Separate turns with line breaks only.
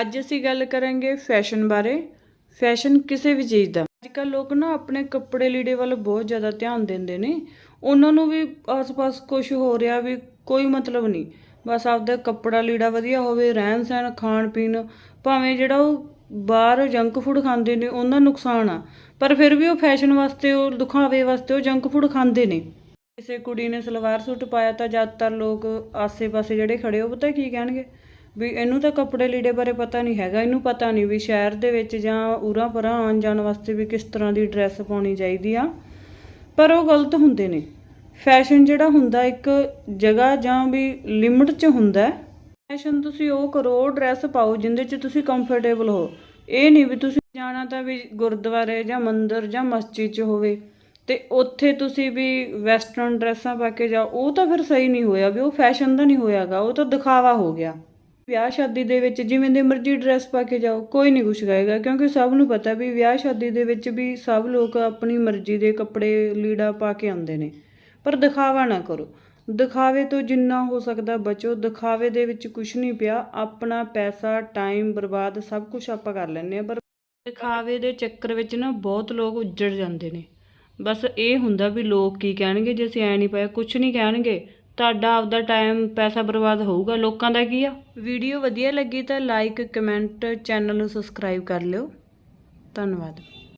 ਅੱਜ ਅਸੀਂ ਗੱਲ ਕਰਾਂਗੇ ਫੈਸ਼ਨ ਬਾਰੇ। ਫੈਸ਼ਨ ਕਿਸੇ ਵੀ ਚੀਜ਼ ਦਾ। ਅੱਜਕੱਲ ਲੋਕ ਨਾ ਆਪਣੇ ਕੱਪੜੇ ਲੀੜੇ ਵੱਲ ਬਹੁਤ ਜ਼ਿਆਦਾ ਧਿਆਨ ਦਿੰਦੇ ਨੇ। ਉਹਨਾਂ ਨੂੰ ਵੀ ਆਸ-ਪਾਸ ਕੁਝ ਹੋ ਰਿਹਾ ਵੀ ਕੋਈ ਮਤਲਬ ਨਹੀਂ। ਬਸ ਆਪਦਾ ਕੱਪੜਾ ਲੀੜਾ ਵਧੀਆ ਹੋਵੇ, ਰਹਿਣ ਸਹਿਣ, ਖਾਣ ਪੀਣ, ਭਾਵੇਂ ਜਿਹੜਾ ਉਹ ਬਾਹਰ ਜੰਕ ਫੂਡ ਖਾਂਦੇ ਨੇ, ਉਹਨਾਂ ਨੂੰ ਨੁਕਸਾਨ ਆ। ਪਰ ਫਿਰ ਵੀ ਉਹ ਫੈਸ਼ਨ ਵਾਸਤੇ, ਉਹ ਦਿਖਾਵੇ ਵਾਸਤੇ ਉਹ ਜੰਕ ਫੂਡ ਖਾਂਦੇ ਨੇ। ਕਿਸੇ ਕੁੜੀ ਨੇ ਸਲਵਾਰ ਸੂਟ ਪਾਇਆ ਤਾਂ ਜ਼ਿਆਦਾਤਰ ਲੋਕ ਆਸੇ-ਪਾਸੇ ਜਿਹੜੇ ਖੜੇ, ਉਹ ਪਤਾ ਕੀ ਕਹਿਣਗੇ? ਵੀ ਇਹਨੂੰ ਤਾਂ ਕੱਪੜੇ ਲੀੜੇ ਬਾਰੇ ਪਤਾ ਨਹੀਂ ਹੈਗਾ, ਇਹਨੂੰ ਪਤਾ ਨਹੀਂ ਵੀ ਸ਼ਹਿਰ ਦੇ ਵਿੱਚ ਜਾਂ ਉਰਾਂ ਪਰਾਂ ਆਉਣ ਜਾਣ ਵਾਸਤੇ ਵੀ ਕਿਸ ਤਰ੍ਹਾਂ ਦੀ ਡਰੈਸ ਪਾਉਣੀ ਚਾਹੀਦੀ ਆ। ਪਰ ਉਹ ਗਲਤ ਹੁੰਦੇ ਨੇ। ਫੈਸ਼ਨ ਜਿਹੜਾ ਹੁੰਦਾ ਇੱਕ ਜਗ੍ਹਾ ਜਾਂ ਵੀ ਲਿਮਟ 'ਚ ਹੁੰਦਾ ਫੈਸ਼ਨ ਤੁਸੀਂ ਉਹ ਕਰੋ ਡਰੈਸ ਪਾਓ ਜਿੰਦੇ 'ਚ ਤੁਸੀਂ ਕੰਫਰਟੇਬਲ ਹੋ। ਇਹ ਨਹੀਂ ਵੀ ਤੁਸੀਂ ਜਾਣਾ ਤਾਂ ਵੀ ਗੁਰਦੁਆਰੇ ਜਾਂ ਮੰਦਿਰ ਜਾਂ ਮਸਜਿਦ 'ਚ ਹੋਵੇ ਤੇ ਉੱਥੇ ਤੁਸੀਂ ਵੀ ਵੈਸਟਰਨ ਡਰੈਸਾਂ ਪਾ ਕੇ ਜਾਓ, ਉਹ ਤਾਂ ਫਿਰ ਸਹੀ ਨਹੀਂ ਹੋਇਆ ਵੀ ਉਹ ਫੈਸ਼ਨ ਦਾ ਨਹੀਂ ਹੋਇਆਗਾ ਉਹ ਤਾਂ ਦਿਖਾਵਾ ਹੋ ਗਿਆ। ਵਿਆਹ ਸ਼ਾਦੀ ਦੇ ਵਿੱਚ ਜਿਵੇਂ ਦੇ ਮਰਜ਼ੀ ਡਰੈਸ ਪਾ ਕੇ ਜਾਓ, ਕੋਈ ਨਹੀਂ ਕੁਛ ਕਹੇਗਾ, ਕਿਉਂਕਿ ਸਭ ਨੂੰ ਪਤਾ ਵੀ ਵਿਆਹ ਸ਼ਾਦੀ ਦੇ ਵਿੱਚ ਵੀ ਸਭ ਲੋਕ ਆਪਣੀ ਮਰਜ਼ੀ ਦੇ ਕੱਪੜੇ, ਲੀੜਾ ਪਾ ਕੇ ਆਉਂਦੇ ਨੇ। ਪਰ ਦਿਖਾਵਾ ਨਾ ਕਰੋ। ਦਿਖਾਵੇ ਤੋਂ ਜਿੰਨਾ ਹੋ ਸਕਦਾ ਬਚੋ, ਦਿਖਾਵੇ ਦੇ ਵਿੱਚ ਕੁਛ ਨਹੀਂ ਪਿਆ, ਆਪਣਾ ਪੈਸਾ ਟਾਈਮ ਬਰਬਾਦ, ਸਭ ਕੁਝ ਆਪਾਂ ਕਰ ਲੈਂਦੇ ਆ ਪਰ ਦਿਖਾਵੇ ਦੇ ਚੱਕਰ ਵਿੱਚ ਨਾ ਬਹੁਤ ਲੋਕ ਉੱਜੜ ਜਾਂਦੇ ਨੇ। ਬਸ ਇਹ ਹੁੰਦਾ ਵੀ ਲੋਕ ਕੀ ਕਹਿਣਗੇ, ਜੇ ਅਸੀਂ ਐ ਨਹੀਂ ਪਾਇਆ ਕੁਝ ਨਹੀਂ ਕਹਿਣਗੇ ਤੁਹਾਡਾ ਆਪਦਾ ਟਾਈਮ ਪੈਸਾ ਬਰਬਾਦ ਹੋਊਗਾ। ਲੋਕਾਂ ਦਾ ਕੀ ਆ? ਵੀਡੀਓ ਵਧੀਆ ਲੱਗੀ ਤਾਂ ਲਾਈਕ ਕਮੈਂਟ ਚੈਨਲ ਨੂੰ ਸਬਸਕ੍ਰਾਈਬ ਕਰ ਲਿਓ। ਧੰਨਵਾਦ।